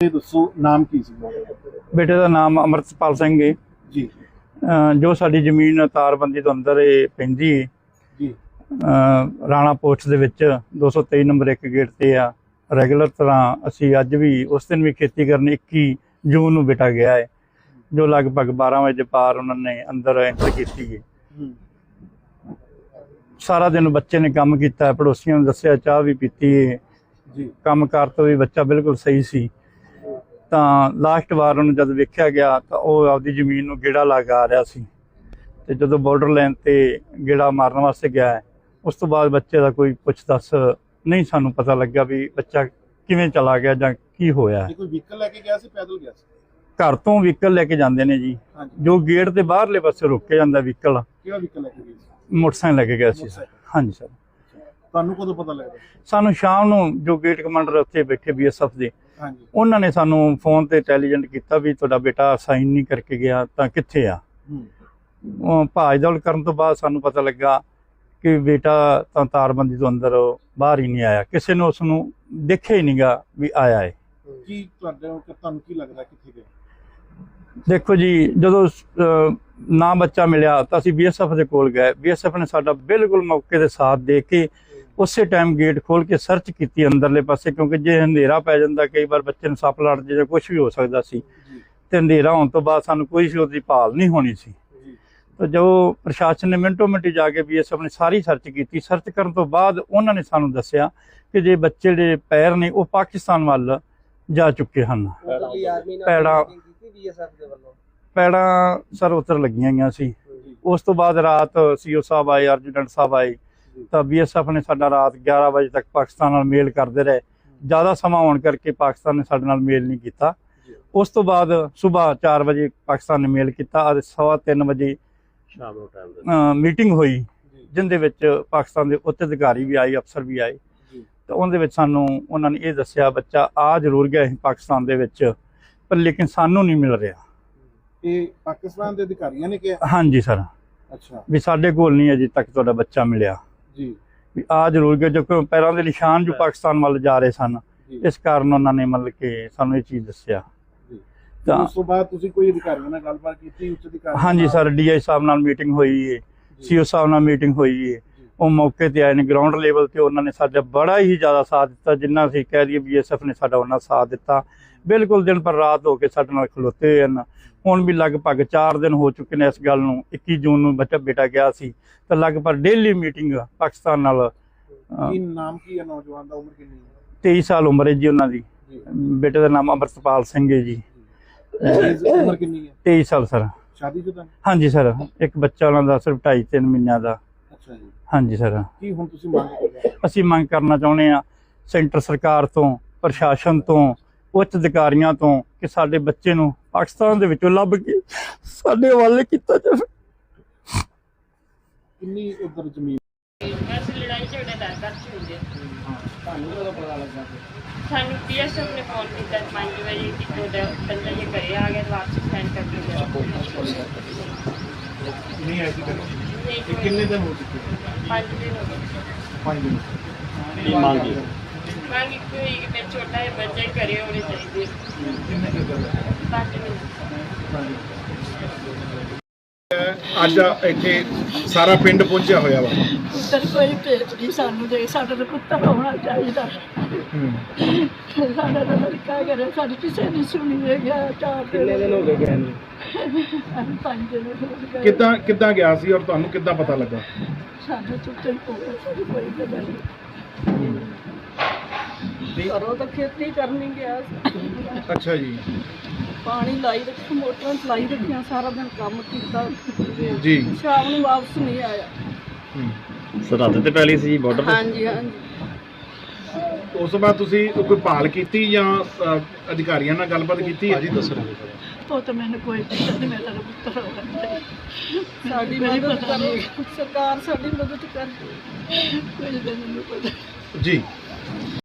ਇਹ ਦੱਸੋ ਨਾਮ ਕੀ ਸੀ ਬੇਟੇ ਦਾ ਨਾਮ ਅਮਰਤਪਾਲ ਸਿੰਘ ਹੈ ਜੀ। ਜੋ ਸਾਡੀ ਜ਼ਮੀਨ ਤਾਰਬੰਦੀ ਤੋਂ ਅੰਦਰ ਇਹ ਪੈਂਦੀ ਹੈ ਜੀ। ਰਾਣਾ ਪੋਸਟ ਦੇ ਵਿੱਚ 223 ਨੰਬਰ ਇੱਕ ਗੇਟ ਤੇ ਆ। ਰੈਗੂਲਰ ਤਰ੍ਹਾਂ ਅਸੀਂ ਅੱਜ ਵੀ ਉਸ ਦਿਨ ਵੀ ਖੇਤੀ ਕਰਨ 21 ਜੂਨ ਨੂੰ ਬੇਟਾ ਗਿਆ ਹੈ ਜੋ ਲਗਭਗ 12 ਵਜੇ ਪਾਰ ਉਹਨਾਂ ਨੇ ਅੰਦਰ ਐਂਟਰ ਕੀਤੀ ਹੈ। ਸਾਰਾ ਦਿਨ ਬੱਚੇ ਨੇ ਕੰਮ ਕੀਤਾ ਪੜੋਸੀਆਂ ਨੂੰ ਦੱਸਿਆ ਚਾਹ ਵੀ ਪੀਤੀ ਹੈ ਜੀ। ਕੰਮਕਾਰ ਤੋਂ ਵੀ ਬੱਚਾ ਬਿਲਕੁਲ ਸਹੀ ਸੀ। ਤਾਂ ਲਾਸਟ ਵਾਰ ਉਹਨੂੰ ਜਦ ਵੇਖਿਆ ਗਿਆ ਤਾਂ ਉਹ ਆਪਦੀ ਜ਼ਮੀਨ ਨੂੰ ਗੇੜਾ ਲਾ ਕੇ ਆ ਰਿਹਾ ਸੀ। ਤੇ ਜਦੋਂ ਬਾਰਡਰ ਲਾਈਨ ਤੇ ਗੇੜਾ ਮਾਰਨ ਵਾਸਤੇ ਗਿਆ ਉਸ ਤੋਂ ਬਾਅਦ ਬੱਚੇ ਦਾ ਕੋਈ ਪੁੱਛ ਦੱਸ ਨਹੀਂ ਸਾਨੂੰ ਪਤਾ ਲੱਗਾ ਵੀ ਬੱਚਾ ਕਿਵੇਂ ਚਲਾ ਗਿਆ ਜਾਂ ਕੀ ਹੋਇਆ। ਕੋਈ ਵਹੀਕਲ ਲੈ ਕੇ ਗਿਆ ਸੀ ਪੈਦਲ ਗਿਆ ਸੀ? ਘਰ ਤੋਂ ਵਹੀਕਲ ਲੈ ਕੇ ਜਾਂਦੇ ਨੇ ਜੀ। ਜੋ ਗੇਟ ਦੇ ਬਾਹਰਲੇ ਪਾਸੇ ਰੋਕੇ ਜਾਂਦਾ ਵਹੀਕਲ ਕਿਹੜਾ ਵਹੀਕਲ ਲੈ ਕੇ ਗਏ ਸੀ? ਮੋਟਰਸਾਈਕਲ ਲੈ ਕੇ ਗਿਆ ਸੀ। ਹਾਂਜੀ ਸਰ। ਤੁਹਾਨੂੰ ਕਦੋਂ ਪਤਾ ਲੱਗਦਾ? ਸਾਨੂੰ ਸ਼ਾਮ ਨੂੰ ਜੋ ਗੇਟ ਕਮਾਂਡਰ ਉੱਥੇ ਬੈਠੇ ਬੀਐਸਐਫ ਦੇ ਉਹਨਾਂ ਨੇ ਸਾਨੂੰ ਫੋਨ ਤੇ ਇੰਟੈਲੀਜੈਂਟ ਕੀਤਾ ਵੀ ਤੁਹਾਡਾ ਬੇਟਾ ਸਾਈਨ ਨਹੀਂ ਕਰਕੇ ਗਿਆ ਤਾਂ ਕਿੱਥੇ ਆ? ਹੂੰ। ਉਹ ਭਾਜ ਦੌੜ ਕਰਨ ਤੋਂ ਬਾਅਦ ਸਾਨੂੰ ਪਤਾ ਲੱਗਾ ਕਿ ਬੇਟਾ ਤਾਂ ਤਾਰਬੰਦੀ ਤੋਂ ਅੰਦਰ ਬਾਹਰ ਹੀ ਨਹੀਂ ਆਇਆ। ਕਿਸੇ ਨੇ ਉਸ ਨੂੰ ਦੇਖਿਆ ਹੀ ਨਹੀਂਗਾ ਵੀ ਆਇਆ ਹੈ ਕੀ ਤੁਹਾਡੇ ਤੁਹਾਨੂੰ ਕੀ ਲੱਗਦਾ ਕਿੱਥੇ ਗਏ ਦੇਖੋ ਜੀ ਜਦੋਂ ਨਾ ਬੱਚਾ ਮਿਲਿਆ ਤਾਂ ਅਸੀਂ ਬੀਐਸਐਫ ਦੇ ਕੋਲ ਗਏ। ਬੀਐਸਐਫ ਨੇ ਸਾਡਾ ਬਿਲਕੁਲ ਮੌਕੇ ਦੇ ਸਾਥ ਦੇ ਕੇ ਉਸੇ ਟਾਈਮ ਗੇਟ ਖੋਲ ਕੇ ਸਰਚ ਕੀਤੀ ਅੰਦਰਲੇ ਪਾਸੇ ਕਿਉਂਕਿ ਜੇ ਹਨੇਰਾ ਪੈ ਜਾਂਦਾ ਕਈ ਵਾਰ ਬੱਚੇ ਨੂੰ ਸੱਪ ਲੜ ਜੇ ਜਾਂ ਕੁਝ ਵੀ ਹੋ ਸਕਦਾ ਸੀ ਤੇ ਹਨੇਰਾ ਹੋਣ ਤੋਂ ਬਾਅਦ ਸਾਨੂੰ ਕੋਈ ਸ਼ੋਰ ਦੀ ਭਾਲ ਨਹੀਂ ਹੋਣੀ ਸੀ। ਤਾਂ ਜੋ ਪ੍ਰਸ਼ਾਸਨ ਨੇ ਮਿੰਟੋ ਮਿੰਟੀ ਜਾ ਕੇ ਬੀਐਸਐਫ ਨੇ ਸਾਰੀ ਸਰਚ ਕੀਤੀ ਸਰਚ ਕਰਨ ਤੋਂ ਬਾਅਦ ਉਹਨਾਂ ਨੇ ਸਾਨੂੰ ਦੱਸਿਆ ਕਿ ਜੇ ਬੱਚੇ ਦੇ ਪੈਰ ਨੇ ਉਹ ਪਾਕਿਸਤਾਨ ਵੱਲ ਜਾ ਚੁੱਕੇ ਹਨ। ਪੈੜਾਂ- ਪੈੜਾਂ ਸਰ ਉਤਰ ਲੱਗੀਆਂ ਗਈਆਂ ਸੀ। ਉਸ ਤੋਂ ਬਾਅਦ ਰਾਤ ਸੀਓ ਸਾਹਿਬ ਆਏ ਅਰਜੁਨੈਂਟ ਸਾਹਿਬ ਆਏ ਤਾਂ ਬੀਐਸਐਫ ਨੇ ਸਾਡਾ ਰਾਤ 11 ਵਜੇ ਤੱਕ ਪਾਕਿਸਤਾਨ ਨਾਲ ਮੇਲ ਕਰਦੇ ਰਹੇ। ਜ਼ਿਆਦਾ ਸਮਾਂ ਹੋਣ ਕਰਕੇ ਪਾਕਿਸਤਾਨ ਨੇ ਸਾਡੇ ਨਾਲ ਮੇਲ ਨਹੀਂ ਕੀਤਾ। ਉਸ ਤੋਂ ਬਾਅਦ ਸਵੇਰ 4 ਵਜੇ ਪਾਕਿਸਤਾਨ ਨੇ ਮੇਲ ਕੀਤਾ ਅਤੇ ਸਵਾ ਤਿੰਨ ਵਜੇ ਸ਼ਾਮ ਨੂੰ ਟਾਈਮ ਮੀਟਿੰਗ ਹੋਈ ਜਿੰਦੇ ਵਿੱਚ ਪਾਕਿਸਤਾਨ ਦੇ ਉੱਚ ਅਧਿਕਾਰੀ ਵੀ ਆਏ ਅਫਸਰ ਵੀ ਆਏ। ਤਾਂ ਉਹਦੇ ਵਿੱਚ ਸਾਨੂੰ ਉਹਨਾਂ ਨੇ ਇਹ ਦੱਸਿਆ ਬੱਚਾ ਆ ਜ਼ਰੂਰ ਗਿਆ ਸੀ ਪਾਕਿਸਤਾਨ ਦੇ ਵਿੱਚ ਪਰ ਲੇਕਿਨ ਸਾਨੂੰ ਨਹੀਂ ਮਿਲ ਰਿਹਾ। ਇਹ ਪਾਕਿਸਤਾਨ ਦੇ ਅਧਿਕਾਰੀਆਂ ਨੇ ਕਿਹਾ? ਹਾਂਜੀ ਸਰ। ਅੱਛਾ। ਵੀ ਸਾਡੇ ਕੋਲ ਨਹੀਂ ਅਜੇ ਤੱਕ ਤੁਹਾਡਾ ਬੱਚਾ ਮਿਲਿਆ। ਜੀ। ਵੀ ਆ ਜ਼ਰੂਰ ਗਿਆ ਜੋ ਕਿ ਪੈਰਾਂ ਦੇ ਨਿਸ਼ਾਨ ਜੋ ਪਾਕਿਸਤਾਨ ਵੱਲ ਜਾ ਰਹੇ ਸਨ ਇਸ ਕਾਰਨ ਉਹਨਾਂ ਨੇ ਮਤਲਬ ਕਿ ਸਾਨੂੰ ਇਹ ਚੀਜ਼ ਦੱਸਿਆ। ਜੀ। ਤਾਂ ਉਸ ਤੋਂ ਬਾਅਦ ਤੁਸੀਂ ਕੋਈ ਅਧਿਕਾਰੀਆਂ ਨਾਲ ਗੱਲਬਾਤ ਕੀਤੀ ਉੱਚ ਅਧਿਕਾਰੀ ਹਾਂਜੀ ਸਰ ਡੀਆਈ ਸਾਹਿਬ ਨਾਲ ਮੀਟਿੰਗ ਹੋਈ ਹੈ ਸੀਓ ਸਾਹਿਬ ਨਾਲ ਮੀਟਿੰਗ ਹੋਈ ਹੈ ਉਹ ਮੌਕੇ ਤੇ ਆਏ ਨੇ ਗਰਾਊਂਡ ਲੈਵਲ ਤੇ ਉਹਨਾਂ ਨੇ ਸਾਡਾ ਬੜਾ ਹੀ ਜ਼ਿਆਦਾ ਸਾਥ ਦਿੱਤਾ ਜਿੰਨਾ ਅਸੀਂ ਕਹਿ ਦਈਏ ਬੀਐਸਐਫ ਨੇ ਸਾਡਾ ਉਹਨਾਂ ਸਾਥ ਦਿੱਤਾ। ਬਿਲਕੁਲ ਦਿਨ ਪਰ ਰਾਤ ਹੋ ਕੇ ਸਾਡੇ ਨਾਲ ਖਲੋਤੇ ਹੋਏ ਹਨ। ਹੁਣ ਵੀ ਲਗਭਗ 4 ਦਿਨ ਹੋ ਚੁੱਕੇ ਨੇ ਇਸ ਗੱਲ ਨੂੰ 21 ਜੂਨ ਨੂੰ ਬੱਚਾ ਬੇਟਾ ਗਿਆ ਸੀ ਤਾਂ ਲਗਭਗ ਡੇਲੀ ਮੀਟਿੰਗ ਪਾਕਿਸਤਾਨ ਨਾਲ ਕੀ ਨਾਮ ਕੀ ਹੈ ਨੌਜਵਾਨ ਦਾ ਉਮਰ ਕਿੰਨੀ ਹੈ? 23 ਸਾਲ ਉਮਰ ਹੈ ਜੀ ਉਹਨਾਂ ਦੀ। ਬੇਟੇ ਦਾ ਨਾਮ ਅਮਰਤਪਾਲ ਸਿੰਘ ਹੈ ਜੀ। ਉਮਰ ਕਿੰਨੀ ਹੈ? 23 ਸਾਲ ਸਰ। ਸ਼ਾਦੀशुदा ਹਾਂਜੀ ਸਰ। ਇੱਕ ਬੱਚਾ ਉਹਨਾਂ ਦਾ ਸਿਰਫ 2.5 3 ਮਹੀਨਿਆਂ ਦਾ। ਅੱਛਾ ਜੀ। ਹਾਂਜੀ ਸਰ। ਕੀ ਹੁਣ ਤੁਸੀਂ ਮੰਗ ਕਰਦੇ ਹੋ? ਅਸੀਂ ਮੰਗ ਕਰਨਾ ਚਾਹੁੰਦੇ ਆ ਸੈਂਟਰ ਸਰਕਾਰ ਤੋਂ ਪ੍ਰਸ਼ਾਸਨ ਤੋਂ ਉੱਚ ਅਧਿਕਾਰੀਆਂ ਤੋਂ ਕਿ ਸਾਡੇ ਬੱਚੇ ਨੂੰ ਪਾਕਿਸਤਾਨ ਦੇ ਵਿੱਚੋਂ ਲੱਭ ਕੇ ਸਾਡੇ ਹਵਾਲੇ ਕੀਤਾ ਜਾਵੇ। ਕਿੰਨੀ ਉਧਰ ਜ਼ਮੀਨ? ਬਸ ਲੜਾਈ ਝਗੜੇ ਦਾ ਕਰ ਹੁੰਦੇ ਤੁਹਾਨੂੰ ਕਦੋਂ ਪਤਾ ਲੱਗਾ ਸਾਨੂੰ ਪੀਐਸਐਫ ਨੇ ਫੋਨ ਕੀਤਾ 5 ਵਜੇ ਕਿ ਤੁਹਾਡਾ ਬੰਦਾ ਜੇ ਘਰੇ ਆ ਗਿਆ ਤਾਂ ਵਾਪਸ ਸੈਂਡ ਕਰ ਦਿਓ ਨਹੀਂ। ਐਸੀ ਕਰੀ ਨਹੀਂ ਇਹ ਕਿੰਨੇ ਦਿਨ ਹੋ ਚੁੱਕੇ 5 ਦਿਨ ਹੋ ਗਏ 5 ਦਿਨ। ਕੀ ਮੰਗੀ? ਮੰਗ ਇੱਕੋ ਹੀ ਕਿ ਮੇਰੇ ਛੋਟਾ ਜਿਹਾ ਬੱਚਾ ਹੀ ਘਰੇ ਹੋਣੇ ਚਾਹੀਦੇ ਕਿੰਨੇ ਚਿਰ ਦਾ ਪੰਜ ਮਿੰਟ ਅੱਜ ਇੱਥੇ ਸਾਰਾ ਪਿੰਡ ਪਹੁੰਚਿਆ ਹੋਇਆ ਵਾ। ਪੁੱਤਰ ਕੋਈ ਭੇਜ ਨਹੀਂ ਸਾਨੂੰ ਦੇ ਸਾਡਾ ਤਾਂ ਪੁੱਤਰ ਹੋਣਾ ਚਾਹੀਦਾ। ਸਾਡਾ ਤਾਂ ਲੜਕਾ ਕਰੇ ਸਾਡੀ ਕਿਸੇ ਨੇ ਸੁਣੀ ਦੇ ਗਿਆ ਚਾਰ ਕਿੰਨੇ ਦਿਨ ਹੋ ਗਏ ਗਏ ਨੂੰ? ਪੰਜ ਦਿਨ ਹੋ ਗਏ ਕਿੱਦਾਂ ਕਿੱਦਾਂ ਗਿਆ ਸੀ ਔਰ ਤੁਹਾਨੂੰ ਕਿੱਦਾਂ ਪਤਾ ਲੱਗਾ? ਸਾਡੇ ਕੋਲ ਸਾਡੀ ਕੋਈ ਪਤਾ ਨਹੀਂ ਘਰੋਂ ਤਾਂ ਖੇਤੀ ਕਰਨੀ ਗਿਆ ਸੀ। ਅੱਛਾ ਜੀ। ਪਾਣੀ ਲਾਈ ਰੱਖੀ ਮੋਟਰਾਂ ਚਲਾਈ ਰੱਖੀਆਂ ਸਾਰਾ ਦਿਨ ਕੰਮ ਕੀਤਾ। ਜੀ। ਸ਼ਾਮ ਨੂੰ ਵਾਪਸ ਨਹੀਂ ਆਇਆ। ਹੂੰ। ਸਰਹੱਦ ਤੇ ਪਹਿਲੀ ਸੀ ਬਾਰਡਰ ਹਾਂਜੀ ਹਾਂਜੀ। ਉਸ ਤੋਂ ਬਾਅਦ ਤੁਸੀਂ ਕੋਈ ਭਾਲ ਕੀਤੀ ਜਾਂ ਅ, ਅਧਿਕਾਰੀਆਂ ਨਾਲ ਗੱਲਬਾਤ ਕੀਤੀ ਹੈ? ਜੀ ਦੱਸੋ। ਉਹ ਤਾਂ ਮੈਨੂੰ ਕੋਈ ਪਤਾ ਨਹੀਂ ਮੇਰਾ ਤਾਂ ਪੁੱਤਰ ਹੋਣਾ ਚਾਹੀਦਾ ਸਾਡੀ ਮਦਦ ਕਰੇ। ਸਰਕਾਰ ਸਾਡੀ ਮਦਦ ਕਰੇ। ਕੋਈ ਤਾਂ ਮੈਨੂੰ ਪਤਾ। ਜੀ।